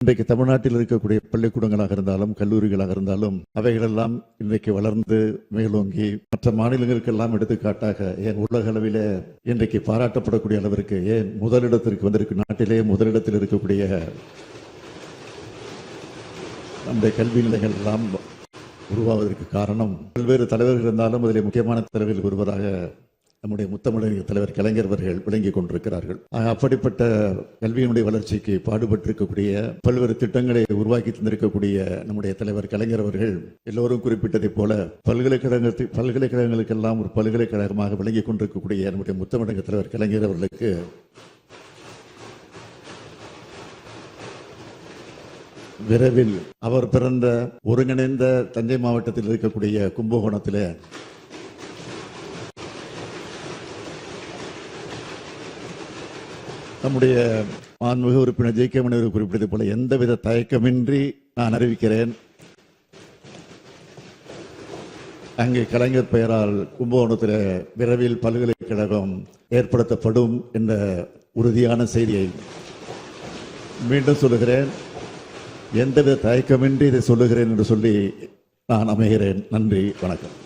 இன்றைக்கு தமிழ்நாட்டில் இருக்கக்கூடிய பள்ளிக்கூடங்களாக இருந்தாலும் கல்லூரிகளாக இருந்தாலும் அவைகளெல்லாம் இன்றைக்கு வளர்ந்து மேலோங்கி மற்ற மாநிலங்களுக்கெல்லாம் எடுத்துக்காட்டாக ஏன் உலக அளவிலே இன்றைக்கு பாராட்டப்படக்கூடிய அளவிற்கு ஏன் முதலிடத்திற்கு வந்திருக்கு நாட்டிலே முதலிடத்தில் இருக்கக்கூடிய நம்முடைய கல்வி நிலைகள் எல்லாம் உருவாவதற்கு காரணம். பல்வேறு தலைவர்கள் இருந்தாலும் அதில் முக்கியமான தலைவர்கள் ஒருவராக நம்முடைய முத்தமிழக தலைவர் கலைஞர் அவர்கள் விளங்கிக் கொண்டிருக்கிறார்கள். அப்படிப்பட்ட கல்வியினுடைய வளர்ச்சிக்கு பாடுபட்டிருக்கக்கூடிய பல்வேறு திட்டங்களை உருவாக்கி தந்திருக்கக்கூடிய நம்முடைய தலைவர் கலைஞர் அவர்கள் எல்லோரும் குறிப்பிட்டதைப் போல பல்கலைக்கழகத்தில் பல்கலைக்கழகங்களுக்கெல்லாம் ஒரு பல்கலைக்கழகமாக விளங்கிக் கொண்டிருக்கக்கூடிய நம்முடைய முத்தமிழக தலைவர் கலைஞர் அவர்களுக்கு விரைவில் அவர் பிறந்த ஒருங்கிணைந்த தஞ்சை மாவட்டத்தில் இருக்கக்கூடிய கும்பகோணத்திலே நம்முடைய மாண்புமிகு உறுப்பினர் ஜே கே மணி அவர்கள் குறிப்பிட்டது போல எந்தவித தயக்கமின்றி நான் அறிவிக்கிறேன். அங்கே கலைஞர் பெயரால் கும்பகோணத்தில் விரைவில் பல்கலைக்கழகம் ஏற்படுத்தப்படும் என்ற உறுதியான செய்தியை மீண்டும் சொல்லுகிறேன். எந்தவித தயக்கமின்றி இதை சொல்லுகிறேன் என்று சொல்லி நான் அமைகிறேன். நன்றி வணக்கம்.